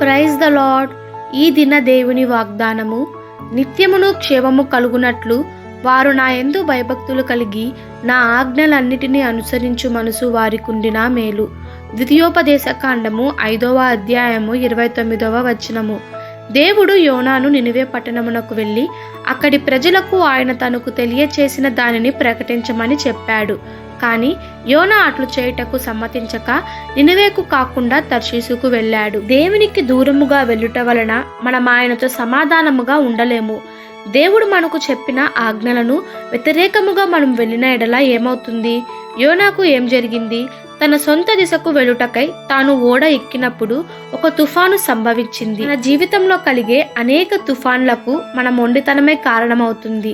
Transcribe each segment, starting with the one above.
Praise the lord. ఈ దిన దేవుని వాగ్దానము నిత్యమును క్షేమము కలుగునట్లు వారు నా ఎందు భయభక్తులు కలిగి నా ఆజ్ఞలన్నిటినీ అనుసరించు మనసు వారికుండిన మేలు. ద్వితీయోపదేశ కాండము ఐదవ అధ్యాయము ఇరవై తొమ్మిదవ వచనము. దేవుడు యోనాను నినివే పట్టణమునకు వెళ్ళి అక్కడి ప్రజలకు ఆయన తనకు తెలియచేసిన దానిని ప్రకటించమని చెప్పాడు. కానీ యోనా అట్లు చేయుటకు సమ్మతించక నినివేకు కాకుండా తర్షీసుకు వెళ్ళాడు. దేవునికి దూరముగా వెళ్ళుట వలన మనం ఆయనతో సమాధానముగా ఉండలేము. దేవుడు మనకు చెప్పిన ఆజ్ఞలను వ్యతిరేకముగా మనం వెళ్ళిన ఎడల ఏమవుతుంది? యోనాకు ఏం జరిగింది? తన సొంత దిశకు వెళ్ళుటకై తాను ఓడ ఎక్కినప్పుడు ఒక తుఫాను సంభవించింది. మన జీవితంలో కలిగే అనేక తుఫాన్లకు మన మొండితనమే కారణమవుతుంది.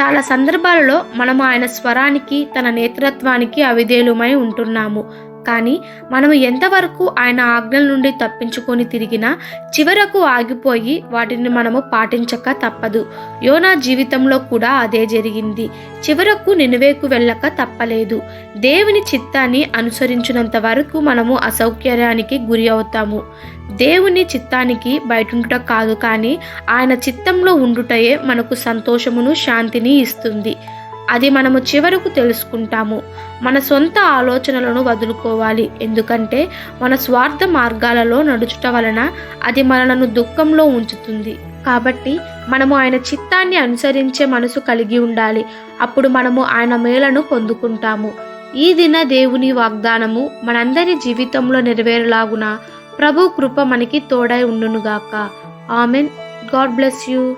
చాలా సందర్భాలలో మనం ఆయన స్వరానికి తన నేతృత్వానికి అవిదేలుమై ఉంటున్నాము. కానీ మనము ఎంతవరకు ఆయన ఆజ్ఞల నుండి తప్పించుకొని తిరిగినా చివరకు ఆగిపోయి వాటిని మనము పాటించక తప్పదు. యోనా జీవితంలో కూడా అదే జరిగింది. చివరకు నినువేకు వెళ్ళక తప్పలేదు. దేవుని చిత్తాన్ని అనుసరించినంత వరకు మనము అసౌకర్యానికి గురి అవుతాము. దేవుని చిత్తానికి బయటుండుట కాదు కానీ ఆయన చిత్తంలో ఉండుటయే మనకు సంతోషమును శాంతిని ఇస్తుంది. అది మనము చివరకు తెలుసుకుంటాము. మన సొంత ఆలోచనలను వదులుకోవాలి. ఎందుకంటే మన స్వార్థ మార్గాలలో నడుచుట వలన అది మనలను దుఃఖంలో ఉంచుతుంది. కాబట్టి మనము ఆయన చిత్తాన్ని అనుసరించే మనసు కలిగి ఉండాలి. అప్పుడు మనము ఆయన మేలను పొందుకుంటాము. ఈ దిన దేవుని వాగ్దానము మనందరి జీవితంలో నెరవేరలాగున. ప్రభు కృప మనకి తోడై ఉండునుగాక. ఆమెన్. God bless you.